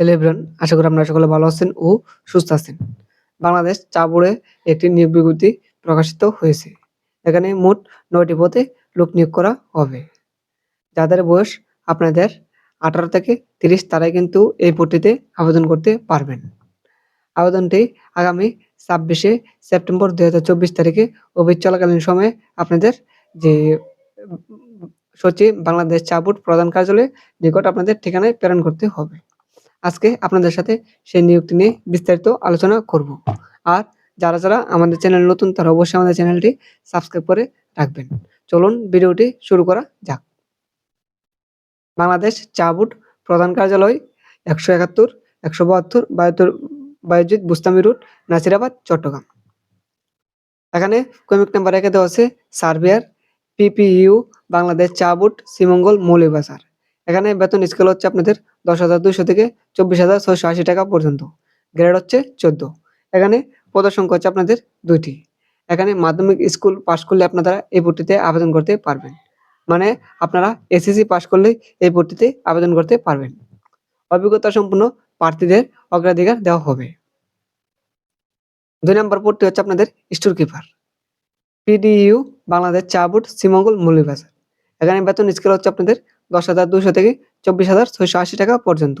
Hello আশা করি আপনারা সকলে ভালো আছেন ও সুস্থ আছেন। বাংলাদেশ চা বোর্ডে একটি নিয়োগ বিজ্ঞপ্তি প্রকাশিত হয়েছে। এখানে মোট নয়টি পদে লোক নিয়োগ করা হবে। যাদের বয়স আপনাদের আঠারো থেকে তিরিশ, তারাই কিন্তু এই পদটিতে আবেদন করতে পারবেন। আবেদনটি আগামী ছাব্বিশে সেপ্টেম্বর দু হাজার চব্বিশ তারিখে অফিস চলাকালীন সময়ে আপনাদের যে সচিব বাংলাদেশ চা বোর্ড প্রধান কার্যালয়ে নিকট আপনাদের ঠিকানায় প্রেরণ করতে হবে। আজকে আপনাদের সাথে সেই নিয়োগটি নিয়ে বিস্তারিত আলোচনা করব। আর যারা যারা আমাদের চ্যানেল নতুন, তারা অবশ্যই আমাদের চ্যানেলটি সাবস্ক্রাইব করে রাখবেন। চলুন ভিডিওটি শুরু করা যাক। বাংলাদেশ চা বোর্ড প্রধান কার্যালয় একশো একাত্তর, একশো বাহাত্তর বাহাত্তর বায়ুজিৎ বুস্তামি রোড নাসিরাবাদ, চট্টগ্রাম। এখানে কমিক নাম্বার একে দেওয়া আছে সার্ভেয়ার পিপিইউ, বাংলাদেশ চা বোর্ড, শ্রীমঙ্গল মৌলিবাজার এখানে বেতন স্কেল হচ্ছে আপনাদের দশ হাজার দুইশো থেকে চব্বিশ হাজার ছয়শো আশি টাকা পর্যন্ত। গ্রেড হচ্ছে চোদ্দ। এখানে পদের সংখ্যা হচ্ছে আপনাদের দুইটি। এখানে মাধ্যমিক স্কুল পাশ করলে আপনারা এই ভর্তিতে আবেদন করতে পারবেন। মানে আপনারা এসএসসি পাশ করলেই এই ভর্তিতে আবেদন করতে পারবেন। অভিজ্ঞতা সম্পন্ন প্রার্থীদের অগ্রাধিকার দেওয়া হবে। দুই নম্বর পদটি হচ্ছে আপনাদের স্টোর কিপার পিডিইউ বাংলাদেশ চা বোর্ড, শ্রীমঙ্গল মৌলিবাজার এখানে বেতন স্কেল হচ্ছে আপনাদের দশ হাজার দুশো থেকে চব্বিশ হাজার ছয়শো আশি টাকা পর্যন্ত।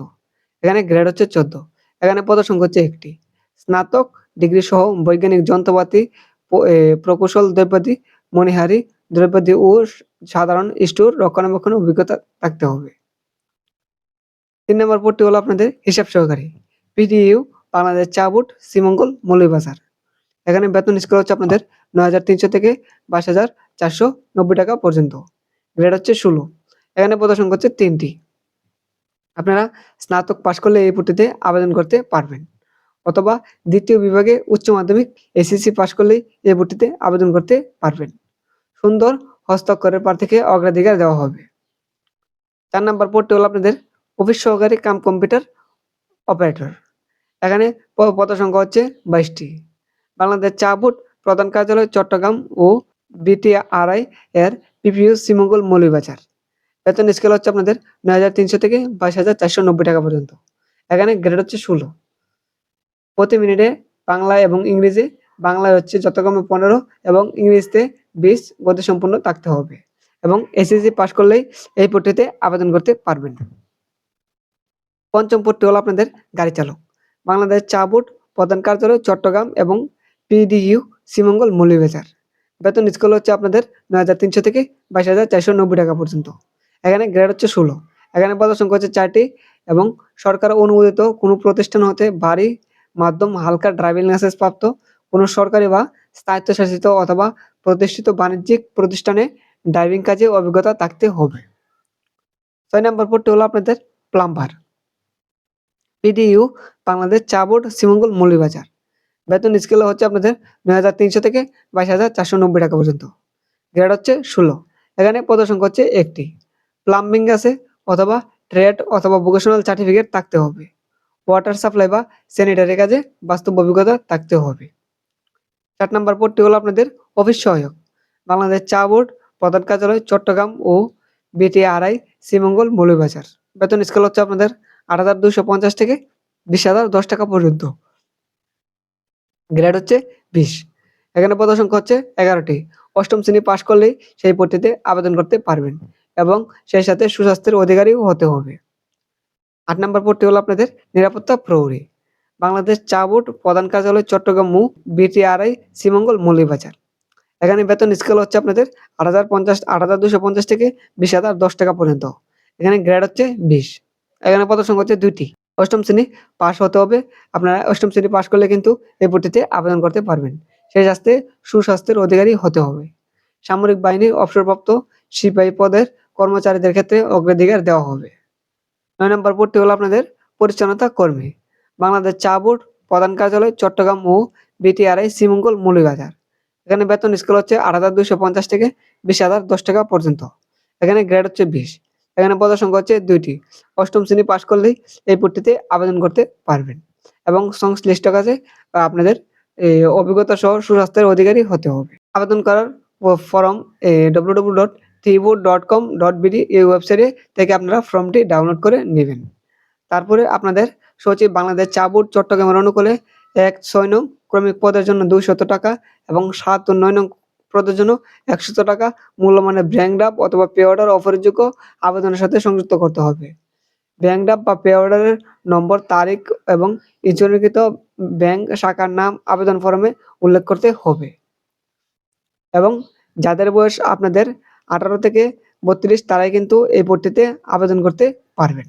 এখানে গ্রেড হচ্ছে চোদ্দ। এখানে পদসংখ্যা হচ্ছে একটি। স্নাতক ডিগ্রি সহ বৈজ্ঞানিক যন্ত্রপাতি প্রকৌশল, দ্রব্যাদি, মণিহারি, দ্রব্যাদি ও সাধারণ স্টোর রক্ষণাবেক্ষণ অভিজ্ঞতা থাকতে হবে। তিন নম্বর পদটি হলো আপনাদের হিসাব সহকারী। পিডিইউ, বাংলাদেশ চা বোর্ড, শ্রীমঙ্গল, মৌলভীবাজার। এখানে বেতন স্কেল হচ্ছে আপনাদের নয় হাজার তিনশো থেকে বাইশ হাজার চারশো নব্বই টাকা পর্যন্ত। গ্রেড হচ্ছে ষোলো। এখানে পদসংখ্যা হচ্ছে তিনটি। আপনারা স্নাতক পাশ করলে এই ভর্তিতে আবেদন করতে পারবেন। অথবা দ্বিতীয় বিভাগে উচ্চ মাধ্যমিক এসএসসি পাশ করলেই এই ভর্তিতে আবেদন করতে পারবেন। সুন্দর হস্তাক্ষরের প্রার্থীকে অগ্রাধিকার দেওয়া হবে। চার নাম্বার পদটি হলো আপনাদের অফিস সহকারী কাম কম্পিউটার অপারেটর। এখানে পদ সংখ্যা হচ্ছে বাইশটি। বাংলাদেশ চা বোর্ড প্রধান কার্যালয় চট্টগ্রাম ও বিটিআরআই এর পিপিইউ শ্রীমঙ্গল মৌলভীবাজার। বেতন স্কেল হচ্ছে আপনাদের নয় হাজার তিনশো থেকে বাইশ হাজার চারশো নব্বই টাকা পর্যন্ত। এখানে গ্রেড হচ্ছে ষোলো। প্রতি মিনিটে বাংলা এবং ইংরেজি, বাংলায় হচ্ছে যথাক্রমে পনেরো এবং ইংরেজিতে বিশ গতিসম্পন্ন থাকতে হবে এবং এসএসসি পাশ করলেই এই পদটিতে আবেদন করতে পারবেন। পঞ্চম পদটি হলো আপনাদের গাড়ি চালক। বাংলাদেশ চা বোর্ড প্রধান কার্যালয়, চট্টগ্রাম এবং পিডিইউ শ্রীমঙ্গল মৌলভীবাজার। বেতন স্কেল হচ্ছে আপনাদের নয় হাজার তিনশো থেকে বাইশ হাজার চারশো নব্বই টাকা পর্যন্ত। এখানে গ্রেড হচ্ছে ষোলো। এখানে পদের সংখ্যা হচ্ছে চারটি এবং সরকার অনুমোদিত কোনো প্রতিষ্ঠান হতে বাড়ি মাধ্যম হালকা ড্রাইভিং লাইসেন্স প্রাপ্ত কোনো সরকারি বা স্বায়ত্তশাসিত অথবা প্রতিষ্ঠিত বাণিজ্যিক প্রতিষ্ঠানে ড্রাইভিং কাজে অভিজ্ঞতা থাকতে হবে। ছয় নম্বর পদটি হলো আপনাদের প্লাম্বার পিডিইউ বাংলাদেশ চা বোর্ড, শ্রীমঙ্গল মৌলভীবাজার। বেতন স্কেল হচ্ছে আপনাদের নয় হাজার তিনশো থেকে বাইশ হাজার চারশো নব্বই টাকা পর্যন্ত। গ্রেড হচ্ছে ষোলো। এখানে পদ সংখ্যা হচ্ছে একটি। প্লাম্বিং আছে অথবা ট্রেড অথবা ভোকেশনাল সার্টিফিকেট থাকতে হবে। ওয়াটার সাপ্লাই বা স্যানিটারি কাজে বাস্তব অভিজ্ঞতা থাকতে হবে। চার নম্বর পদটি হলো আপনাদের অফিস সহায়ক। বাংলাদেশ চা বোর্ড, প্রধান কার্যালয়, চট্টগ্রাম ও বিটিআরআই, শ্রীমঙ্গল মৌলভীবাজার। বেতন স্কেল হচ্ছে আপনাদের আট হাজার দুশো পঞ্চাশ থেকে বিশ হাজার দশ টাকা পর্যন্ত। গ্রেড হচ্ছে বিশ। এখানে পদ সংখ্যা হচ্ছে এগারোটি। অষ্টম শ্রেণি পাশ করলেই সেই পদটিতে আবেদন করতে পারবেন। এবং সেই সাথে সুস্বাস্থ্যের অধিকারীও হতে হবে। আট নম্বর পদটি হলো আপনাদের নিরাপত্তা প্রহরী। বাংলাদেশ চা বোর্ড প্রধান কার্যালয় চট্টগ্রাম মু, বিটিআরআই, শ্রীমঙ্গল মৌলভীবাজার এখানে বেতন স্কেল হচ্ছে আপনাদের আট হাজার পঞ্চাশ, আট হাজার দুশো পঞ্চাশ থেকে বিশ হাজার দশ টাকা পর্যন্ত। এখানে গ্রেড হচ্ছে বিশ। এখানে পদ সংখ্যা হচ্ছে দুইটি। অষ্টম শ্রেণি পাশ হতে হবে। আপনারা অষ্টম শ্রেণি পাশ করলে কিন্তু এই ভর্তিতে আবেদন করতে পারবেন। সেই স্বাস্থ্যে সুস্বাস্থ্যের অধিকারী হতে হবে। সামরিক বাহিনীর অবসরপ্রাপ্ত সিপাহী পদের কর্মচারীদের ক্ষেত্রে অগ্রাধিকার দেওয়া হবে। নয় নম্বর পদটি হলো আপনাদের পরিচ্ছন্নতা কর্মী। বাংলাদেশ চা বোর্ড প্রধান কার্যালয় চট্টগ্রাম ও বিটিআরআই শ্রীমঙ্গল মৌলভীবাজার এখানে বেতন স্কেল হচ্ছে আট হাজার দুশো পঞ্চাশ থেকে বিশ হাজার দশ টাকা পর্যন্ত। এখানে গ্রেড হচ্ছে বিশ। এখানে পদের সংখ্যা হচ্ছে দুইটি। অষ্টম শ্রেণি পাশ করলেই এই পদটিতে আবেদন করতে পারবেন। এবং সংশ্লিষ্ট আহ, আপনাদের অভিজ্ঞতা সহ সুস্বাস্থ্যের অধিকারী হতে হবে। আবেদন করার form W W dot teaboard dot com dot এই ওয়েবসাইটে থেকে আপনারা ফর্মটি ডাউনলোড করে নেবেন। তারপরে আপনাদের সচিব বাংলাদেশ চা বোর্ড চট্টগ্রামের অনুকূলে এক ছয় নং ক্রমিক পদের জন্য দুইশত টাকা এবং সাত ও নয় নং পদের জন্য একশত টাকা মূল্যমানের ব্যাংক ড্রাফ অথবা পে অর্ডার অফারযোগ্য আবেদনের সাথে সংযুক্ত করতে হবে। ব্যাংক বা পে অর্ডারের নম্বর, তারিখ এবং ইচ্ছাকৃত ব্যাংক শাখার নাম আবেদন ফর্মে উল্লেখ করতে হবে। এবং যাদের বয়স আপনাদের আঠারো থেকে বত্রিশ তারাই কিন্তু এই ভর্তিতে আবেদন করতে পারবেন।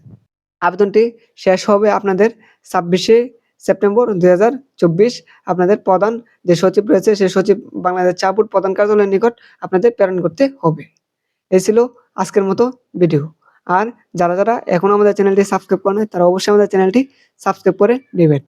আবেদনটি শেষ হবে আপনাদের ছাব্বিশে সেপ্টেম্বর দুই হাজার চব্বিশ। আপনাদের প্রধান যে সচিব রয়েছে, সেই সচিব বাংলাদেশ চা বোর্ড প্রধান কার্যালয়ের নিকট আপনাদের প্রেরণ করতে হবে। এই ছিল আজকের মতো ভিডিও। আর যারা যারা এখনও আমাদের চ্যানেলটি সাবস্ক্রাইব করেন তারা অবশ্যই আমাদের চ্যানেলটি সাবস্ক্রাইব করে নেবেন।